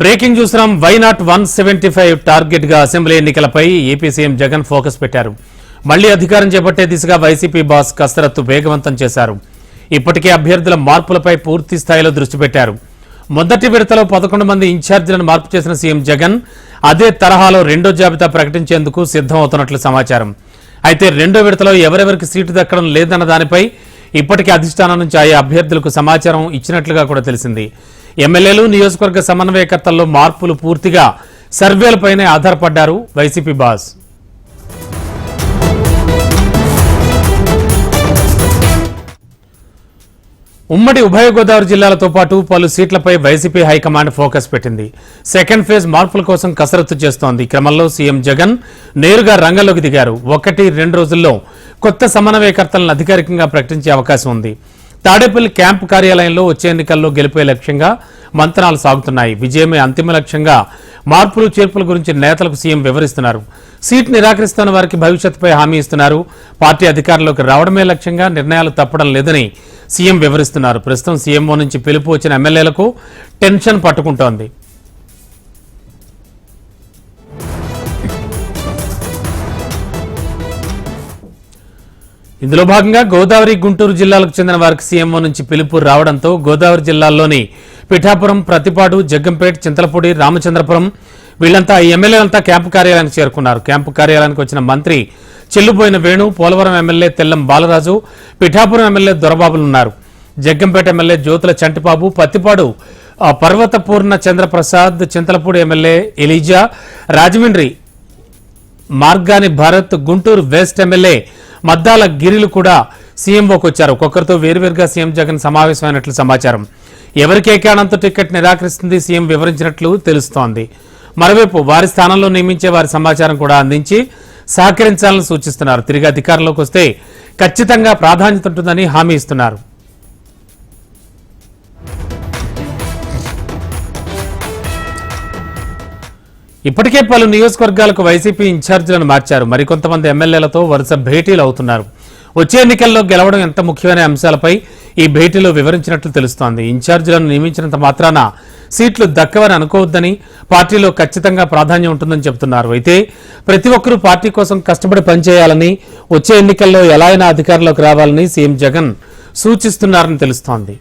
Breaking చూస్తున్నాం why not one seventy five టార్గెట్గా assembly ఎన్నికలపై ఏపీ సీఎం జగన్ ఫోకస్ పెట్టారు. మళ్ళీ అధికారం చేపట్టే దిశగా వైసీపీ బాస్ కసరత్తు వేగవంతం చేశారు. ఇప్పటికే అభ్యర్థుల మార్పులపై పూర్తి స్థాయిలో దృష్టి పెట్టారు. మొదటి విడతలో పదకొండు మంది ఇన్ఛార్జీలను మార్పు చేసిన సీఎం జగన్ అదే తరహాలో రెండో జాబితా ప్రకటించేందుకు సిద్ధమవుతున్నట్లు సమాచారం. అయితే రెండో విడతలో ఎవరెవరికి సీటు దక్కడం లేదన్న దానిపై ఇప్పటికే అధిష్టానం నుంచి ఆయా అభ్యర్థులకు సమాచారం ఇచ్చినట్లుగా కూడా తెలిసింది. ఎమ్మెల్యేలు నియోజకవర్గ సమన్వయకర్తల్లో మార్పులు పూర్తిగా సర్వేలపైనే ఆధారపడ్డారు వైసీపీ బాస్. ఉమ్మడి ఉభయ గోదావరి జిల్లాలతో పాటు పలు సీట్లపై వైసీపీ హైకమాండ్ ఫోకస్ పెట్టింది. సెకండ్ ఫేజ్ మార్పుల కోసం కసరత్తు చేస్తోంది. క్రమంలో సీఎం జగన్ నేరుగా రంగంలోకి దిగారు. ఒకటి రెండు రోజుల్లో కొత్త సమన్వయకర్తలను అధికారికంగా ప్రకటించే అవకాశం ఉంది. తాడేపల్లి క్యాంప్ కార్యాలయంలో వచ్చే ఎన్నికల్లో గెలిపే లక్ష్యంగా మంతనాలు సాగుతున్నాయి. విజయమే అంతిమ లక్ష్యంగా మార్పులు చేర్పుల గురించి నేతలకు సీఎం వివరిస్తున్నారు. సీట్ నిరాకరిస్తున్న వారికి భవిష్యత్తుపై హామీ ఇస్తున్నారు. పార్టీ అధికారంలోకి రావడమే లక్ష్యంగా నిర్ణయాలు తప్పడం లేదని సీఎం వివరిస్తున్నారు. ప్రస్తుతం సీఎంఓ నుంచి పిలుపు వచ్చిన ఎమ్మెల్యేలకు టెన్షన్ పట్టుకుంటోంది. ఇందులో భాగంగా గోదావరి గుంటూరు జిల్లాలకు చెందిన వారికి సీఎంఓ నుంచి పిలుపు రావడంతో గోదావరి జిల్లాల్లోని పిఠాపురం ప్రతిపాడు జగ్గంపేట చింతలపూడి రామచంద్రపురం వీళ్ళంతా ఈ ఎమ్మెల్యేలంతా క్యాంపు కార్యాలయానికి చేరుకున్నారు. క్యాంపు కార్యాలయానికి వచ్చిన మంత్రి Chelluboina Venu Polavaram MLA Tellam Balaraju Pithapuram MLA దొరబాబులున్నారు. Jaggampeta MLA Jyothula Chantibabu Prathipadu Parvathapurna Chandraprasad Chintalapudi MLA Eliza Rajahmundry Margani Bharat Guntur west MLA Maddala గిరిలు కూడా సీఎంఓకి వచ్చారు. ఒక్కొక్కరితో వేరువేరుగా సీఎం జగన్ సమావేశమైనట్లు సమాచారం. ఎవరికి ఏ టికెట్ నిరాకరిస్తుంది సీఎం వివరించినట్లు తెలుస్తోంది. మరోవైపు వారి స్థానంలో నియమించే వారి సమాచారం కూడా అందించి సహకరించాలని సూచిస్తున్నారు. తిరిగి అధికారంలోకి వస్తే ఖచ్చితంగా ప్రాధాన్యత ఉంటుందని హామీ ఇస్తున్నారు. ఇప్పటికే పలు నియోజకవర్గాలకు వైసీపీ ఇన్ఛార్జీలను మార్చారు. మరికొంతమంది ఎమ్మెల్యేలతో వరుస భేటీలు అవుతున్నారు. వచ్చే ఎన్నికల్లో గెలవడం ఎంత ముఖ్యమైన అంశాలపై ఈ భేటీలో వివరించినట్లు తెలుస్తోంది. ఇన్ఛార్జీలను నియమించినంత మాత్రాన సీట్లు దక్కవని అనుకోవద్దని పార్టీలో ఖచ్చితంగా ప్రాధాన్యం ఉంటుందని చెబుతున్నారు. అయితే ప్రతి ఒక్కరూ పార్టీ కోసం కష్టపడి పనిచేయాలని వచ్చే ఎన్నికల్లో ఎలా అయినా అధికారంలోకి రావాలని సీఎం జగన్ సూచిస్తున్నారని తెలుస్తోంది.